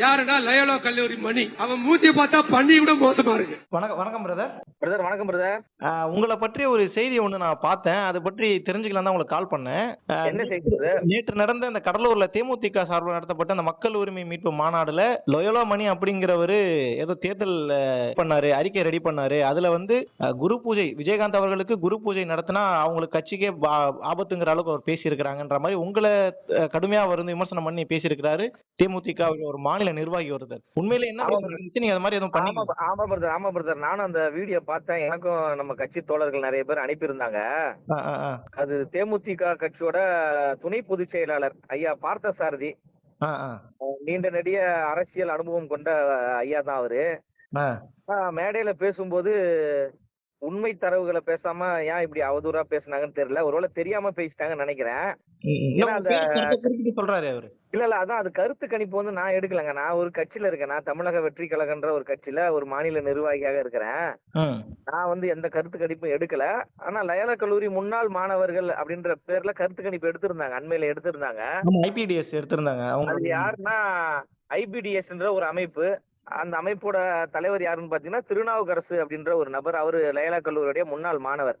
யாருன்னா லயோலா கல்லூரி மணி? அவன் மூஞ்சிய பார்த்தா பண்ணி விட மோசமா இருக்கு. வணக்கம் வணக்கம் பிரதர் பிரதர் வணக்கம் பிரதர் உங்களை பற்றி ஒரு செய்தி ஒன்று நான் பார்த்தேன். அதை பற்றி தெரிஞ்சுக்கலாம் தான் உங்களுக்கு கால் பண்ணேன். என்ன செய்தி நேற்று நடந்த இந்த கடலூர்ல தேமுதிக சார்பில் நடத்தப்பட்ட அந்த மக்கள் உரிமை மீட்பு மாநாடுல லொயோலா மணி அப்படிங்கிறவரு ஏதோ தேர்தல் பண்ணாரு அறிக்கை ரெடி பண்ணாரு. அதுல வந்து குரு பூஜை விஜயகாந்த் அவர்களுக்கு குரு பூஜை நடத்தினா அவங்களுக்கு கட்சிக்கே ஆபத்துங்கிற அளவுக்கு அவர் பேசியிருக்கிறாங்கன்ற மாதிரி உங்களை கடுமையா அவர் வந்து விமர்சனம் பண்ணி பேசியிருக்கிறாரு. தேமுதிக அவர் ஒரு மாநில நிர்வாகி ஒருத்தர். உண்மையில என்ன? நீங்க அது மாதிரி எதுவும் பண்ணி ஆமா பிரதர் ஆமா பிரதர் நானும் அந்த வீடியோ பார்த்தேன். எனக்கும் நம்ம கட்சி தோழர்கள் நிறைய பேர் அனுப்பியிருந்தாங்க. அது தேமுதிக கட்சியோட துணை பொதுச் செயலாளர் ஐயா பார்த்தசாரதி. நீண்ட நெடிய அரசியல் அனுபவம் கொண்ட ஐயா தான் அவரு. மேடையில பேசும்போது உண்மை தரவுகளை பேசாம ஏன் இப்படி அவதூறா பேசுனாங்கன்னு தெரியல. ஒருவேளை தெரியாம பேசிட்டாங்கன்னு நினைக்கிறேன். சொல்றாரு அவரு. இல்ல இல்ல அதான் அது கருத்து கணிப்பு வந்து நான் எடுக்கலங்க. நான் ஒரு கட்சியில இருக்கேன். நான் தமிழக வெற்றி கழகன்ற ஒரு கட்சியில ஒரு மாநில நிர்வாகியாக இருக்கிறேன். நான் வந்து எந்த கருத்து கணிப்பும் எடுக்கல. ஆனா லயோலா கல்லூரி முன்னாள் மாணவர்கள் அப்படின்ற பேர்ல கருத்து கணிப்பு எடுத்திருந்தாங்க. அண்மையில எடுத்திருந்தாங்க. ஐபிடிஎஸ் எடுத்திருந்தாங்க. அது யாருன்னா ஐபிடிஎஸ்ன்ற ஒரு அமைப்பு. அந்த அமைப்போட தலைவர் யாருன்னு பாத்தீங்கன்னா திருநாவுக்கரசு அப்படின்ற ஒரு நபர். அவரு லயலா கல்லூரியுடைய முன்னாள் மாணவர்.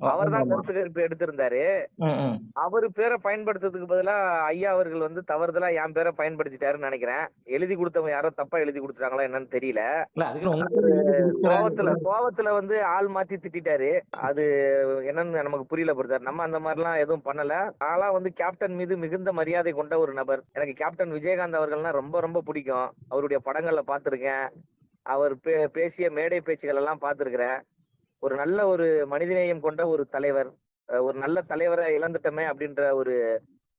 அவர் தான் கருத்து எடுத்திருந்தாரு. அவர் பேரை பயன்படுத்துறதுக்கு பதிலா ஐயா அவர்கள் வந்து தவறுதலா என் பேரை பயன்படுத்திட்டாருன்னு நினைக்கிறேன். எழுதி கொடுத்தவங்க யாரோ தப்பா எழுதி கொடுத்துட்டாங்களா என்னன்னு தெரியல. கோவத்துல கோவத்துல வந்து ஆள் மாத்தி திட்டிட்டாரு. அது என்னன்னு நமக்கு புரியல பிரதர் நம்ம அந்த மாதிரிலாம் எதுவும் பண்ணல. நான்லாம் வந்து கேப்டன் மீது மிகுந்த மரியாதை கொண்ட ஒரு நபர். எனக்கு கேப்டன் விஜயகாந்த் அவர்கள்னா ரொம்ப ரொம்ப பிடிக்கும். அவருடைய படங்கள்ல பார்த்திருக்கேன். அவர் பே பேசிய மேடை பேச்சுகள் எல்லாம் பார்த்திருக்கிறேன். ஒரு நல்ல ஒரு மனிதநேயம் கொண்ட ஒரு தலைவர் ஒரு நல்ல தலைவரை இழந்துட்டோமே அப்படின்ற ஒரு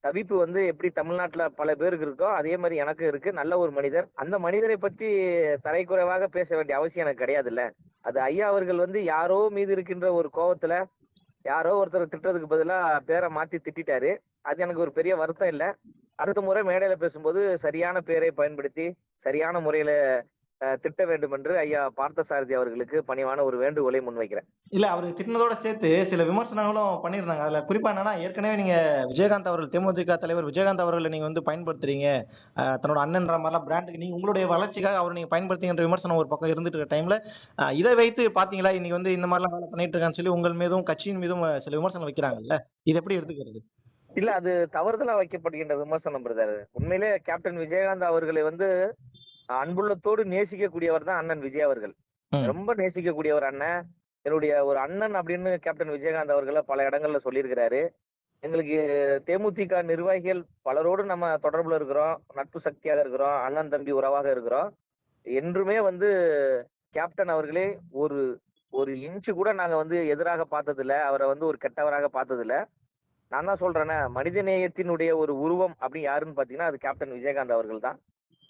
தவிப்பு வந்து எப்படி தமிழ்நாட்டுல பல பேருக்கு இருக்கோ அதே மாதிரி எனக்கு இருக்கு. நல்ல ஒரு மனிதர். அந்த மனிதரை பற்றி தரைக்குறைவாக பேச வேண்டிய அவசியம் எனக்கு கிடையாதுல்ல. அது ஐயா அவர்கள் வந்து யாரோ மீது இருக்கின்ற ஒரு கோபத்துல யாரோ ஒருத்தர் திட்டுறதுக்கு பதிலா பேரை மாத்தி திட்டிட்டாரு. அது எனக்கு ஒரு பெரிய வருத்தம் இல்லை. அடுத்த முறை மேடையில் பேசும்போது சரியான பேரை பயன்படுத்தி சரியான முறையில திட்ட வேண்டும் என்று ஐயா பார்த்தசாரதி அவர்களுக்கு பணிவான ஒரு வேண்டுகோளை முன்வைக்கிறேன். இல்ல அவரு திட்டினதோட சேர்த்து சில விமர்சனங்களும் பண்ணியிருந்தாங்க. அதுல குறிப்பா என்னன்னா ஏற்கனவே நீங்க விஜயகாந்த் அவர்கள் தேமுதிக தலைவர் விஜயகாந்த் அவர்களை நீங்க வந்து பயன்படுத்துறீங்க. தன்னோட அண்ணன்ற மாதிரிலாம் பிராண்டுக்கு நீங்க உங்களுடைய வளர்ச்சிக்காக அவர் நீங்க பயன்படுத்திங்கிற விமர்சனம் ஒரு பக்கம் இருந்துட்டு இருக்க டைம்ல இதை வைத்து பாத்தீங்களா இன்னைக்கு வந்து இந்த மாதிரிலாம் வேலை பண்ணிட்டு இருக்கான்னு சொல்லி உங்கள் மீதும் கட்சியின் மீதும் சில விமர்சனம் வைக்கிறாங்கல்ல? இது எப்படி எடுத்துக்கிறது? இல்ல அது தவறுதலா வைக்கப்படுகின்ற விமர்சனம் பிரதர். உண்மையிலே கேப்டன் விஜயகாந்த் அவர்களை வந்து அன்புள்ளத்தோடு நேசிக்கக்கூடியவர் தான் அண்ணன் விஜய் அவர்கள். ரொம்ப நேசிக்கக்கூடியவர் அண்ணன். என்னுடைய ஒரு அண்ணன் அப்படின்னு கேப்டன் விஜயகாந்த் அவர்களை பல இடங்கள்ல சொல்லியிருக்கிறாரு. எங்களுக்கு தேமுதிக நிர்வாகிகள் பலரோடு நம்ம தொடர்புல இருக்கிறோம். நட்பு சக்தியாக இருக்கிறோம். அண்ணன் தம்பி உறவாக இருக்கிறோம். என்றுமே வந்து கேப்டன் அவர்களே ஒரு ஒரு இன்ச்சு கூட நாங்க வந்து எதிராக பார்த்ததில்ல. அவரை வந்து ஒரு கெட்டவராக பார்த்ததில்ல. நான் தான் சொல்றேனே மனிதநேயத்தினுடைய ஒரு உருவம் அப்படி யாருன்னு பாத்தீங்கன்னா அது கேப்டன் விஜயகாந்த் அவர்கள் தான்.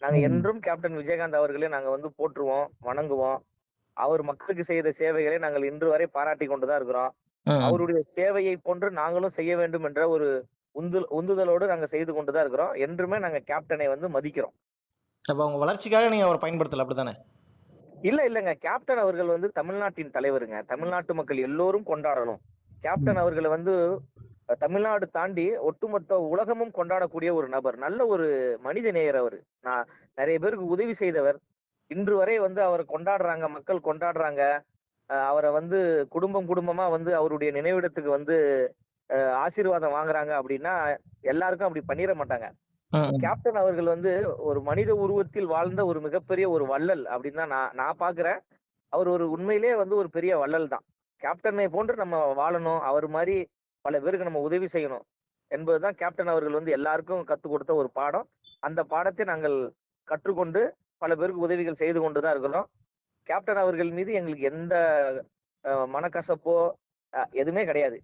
நாங்க. என்றும் கேப்டன் விஜயகாந்த் அவர்களே நாங்க வந்து போற்றுவோம் வணங்குவோம். அவர் மக்களுக்கு செய்த சேவைகளை நாங்கள் இன்று வரை பாராட்டி கொண்டுதான் இருக்கிறோம். அவருடைய சேவையை போன்று நாங்களும் செய்ய வேண்டும் என்ற ஒரு உந்து உந்துதலோடு நாங்க செய்து கொண்டுதான் இருக்கிறோம். என்றுமே நாங்க கேப்டனை வந்து மதிக்கிறோம். அப்ப உங்க வளர்ச்சிக்காக நீங்க அவரை பயன்படுத்தல அப்படித்தானே? இல்ல இல்லங்க. கேப்டன் அவர்கள் வந்து தமிழ்நாட்டின் தலைவருங்க. தமிழ்நாட்டு மக்கள் எல்லோரும் கொண்டாடணும். கேப்டன் அவர்களை வந்து தமிழ்நாடு தாண்டி ஒட்டுமொத்த உலகமும் கொண்டாடக்கூடிய ஒரு நபர் நல்ல ஒரு மனித நேயர் அவர். நான் நிறைய பேருக்கு உதவி செய்தவர். இன்று வரை வந்து அவரை கொண்டாடுறாங்க மக்கள் கொண்டாடுறாங்க. அவரை வந்து குடும்பம் குடும்பமா வந்து அவருடைய நினைவிடத்துக்கு வந்து ஆசீர்வாதம் வாங்குறாங்க அப்படின்னா எல்லாருக்கும் அப்படி பண்ணிட மாட்டாங்க. கேப்டன் அவர்கள் வந்து ஒரு மனித உருவத்தில் வாழ்ந்த ஒரு மிகப்பெரிய ஒரு வள்ளல் அப்படின்னு தான் நான் நான் பார்க்குறேன் அவர் ஒரு உண்மையிலே வந்து ஒரு பெரிய வள்ளல் தான். கேப்டனை போன்று நம்ம வாழணும். அவர் மாதிரி பல பேருக்கு நம்ம உதவி செய்யணும். என்பதுதான் கேப்டன் அவர்கள் வந்து எல்லாருக்கும் கற்றுக் கொடுத்த ஒரு பாடம். அந்த பாடத்தை நாங்கள் கற்றுக்கொண்டு பல பேருக்கு உதவிகள் செய்து கொண்டு தான் இருக்கிறோம். கேப்டன் அவர்கள் மீது எங்களுக்கு எந்த மனக்கசப்போ எதுவுமே கிடையாது.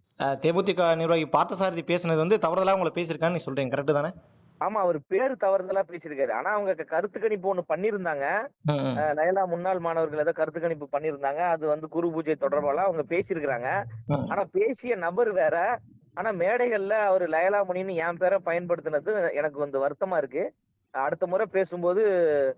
தேமுதிக நிர்வாகி பார்த்தசாரதி பேசுனது வந்து தவறுதலாக உங்களை பேசியிருக்கான்னு நீ சொல்றீங்க. கரெக்ட் தானே? ஆமா அவர் பேரு தவறுதலா பேசியிருக்காரு. ஆனா அவங்க கருத்து கணிப்பு ஒண்ணு. அஹ் லயலா முன்னாள் மாணவர்கள் ஏதோ கருத்து கணிப்பு பண்ணியிருந்தாங்க. அது வந்து குரு பூஜை தொடர்பால அவங்க பேசியிருக்கிறாங்க. ஆனா பேசிய நபர் வேற. ஆனா மேடைகள்ல அவர் லயலா மணின்னு என் பேரை பயன்படுத்தினது எனக்கு வந்து வருத்தமா இருக்கு. அடுத்த முறை பேசும்போது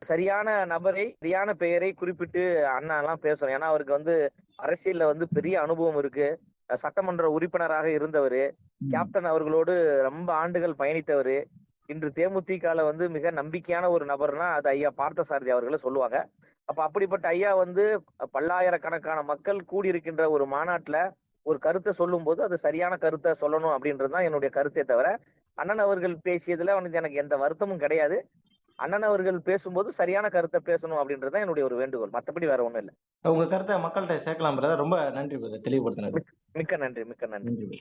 சரியான நபரை சரியான பெயரை குறிப்பிட்டு அண்ணா எல்லாம் பேசணும். ஏன்னா அவருக்கு வந்து அரசியல்ல வந்து பெரிய அனுபவம் இருக்கு. சட்டமன்ற உறுப்பினராக இருந்தவர். கேப்டன் அவர்களோடு ரொம்ப ஆண்டுகள் பயணித்தவர். இன்று தேமுதிகல வந்து மிக நம்பிக்கையான ஒரு நபர்னா அது ஐயா பார்த்தசாரதி அவர்களை சொல்லுவாங்க. அப்ப அப்படிப்பட்ட ஐயா வந்து பல்லாயிரக்கணக்கான மக்கள் கூடியிருக்கின்ற ஒரு மாநாட்டுல ஒரு கருத்தை சொல்லும்போது அது சரியான கருத்தை சொல்லணும் அப்படின்றது தான் என்னுடைய கருத்தே தவிர அண்ணன் அவர்கள் பேசியதுல வந்து எனக்கு எந்த வருத்தமும் கிடையாது. அண்ணன் அவர்கள் பேசும்போது சரியான கருத்தை பேசணும் அப்படின்றது தான் என்னுடைய ஒரு வேண்டுகோள். மற்றபடி வேற ஒன்றும் இல்லை. உங்க கருத்தை மக்கள்கிட்ட சேர்க்கலாம் ரொம்ப நன்றி தெளிவுபடுத்தினது மிக்க நன்றி மிக்க நன்றி.